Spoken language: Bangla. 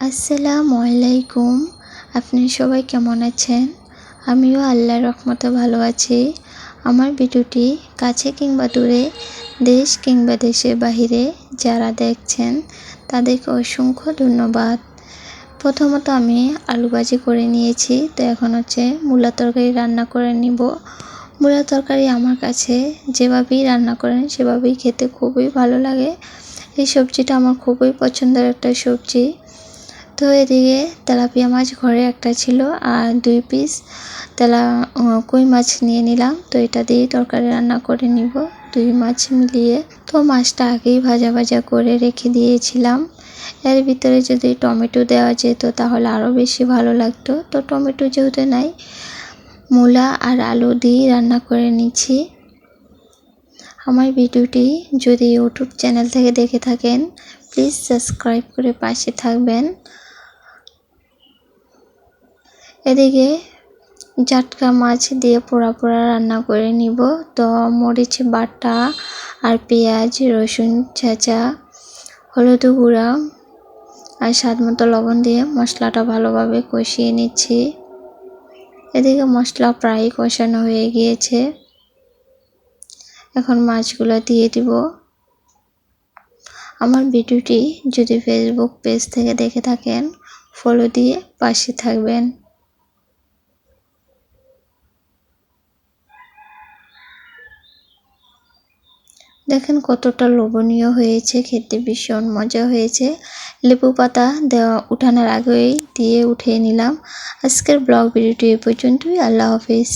আসসালামু আলাইকুম। আপনি সবাই কেমন আছেন? আমিও আল্লাহর রহমতে ভালো আছি। আমার ভিডিওটি কাছে কিংবা দূরে, দেশ কিংবা দেশের বাহিরে যারা দেখছেন, তাদেরকে অসংখ্য ধন্যবাদ। প্রথমত আমি আলু ভাজি করে নিয়েছি, তো এখন হচ্ছে মূলা তরকারি রান্না করে নিব। মূলা তরকারি আমার কাছে যেভাবেই রান্না করেন, সেভাবেই খেতে খুবই ভালো লাগে। এই সবজিটা আমার খুবই পছন্দের একটা সবজি। তো এদিকে তেলাপিয়া মাছ ঘরে একটা ছিল আর দুই পিস তেলা কই মাছ নিয়ে নিলাম। তো এটা দিয়ে তরকারি রান্না করে নিব। দুই মাছ মিলিয়ে। তো মাছটা আগেই ভাজা ভাজা করে রেখে দিয়েছিলাম। এর ভিতরে যদি টমেটো দেওয়া যেত তাহলে আরও বেশি ভালো লাগতো। তো টমেটো যেহেতু নাই, মূলা আর আলু দিয়ে রান্না করে নিচ্ছি। আমার ভিডিওটি যদি ইউটিউব চ্যানেল থেকে দেখে থাকেন প্লিজ সাবস্ক্রাইব করে পাশে থাকবেন। এদিকে জাটকা মাছ দিয়ে পোড়া পোড়া রান্না করে নিব। তো মরিচ, বাটা আর পেঁয়াজ, রসুন, ছেঁচা, হলুদ গুঁড়া আর স্বাদ মতো লবণ দিয়ে মশলাটা ভালোভাবে কষিয়ে নিচ্ছি। এদিকে মশলা প্রায় কষানো হয়ে গিয়েছে। এখন মাছগুলো দিয়ে দিব। আমার ভিডিওটি যদি ফেসবুক পেজ থেকে দেখে থাকেন ফলো দিয়ে পাশে থাকবেন। দেখেন কতটা লোভনীয় হয়েছে, খেতে ভীষণ মজা হয়েছে। লেবু পাতা দেওয়া উঠানোর আগেই দিয়ে উঠিয়ে নিলাম। আজকের ব্লগ ভিডিওটি এ পর্যন্তই, আল্লাহ হাফিজ।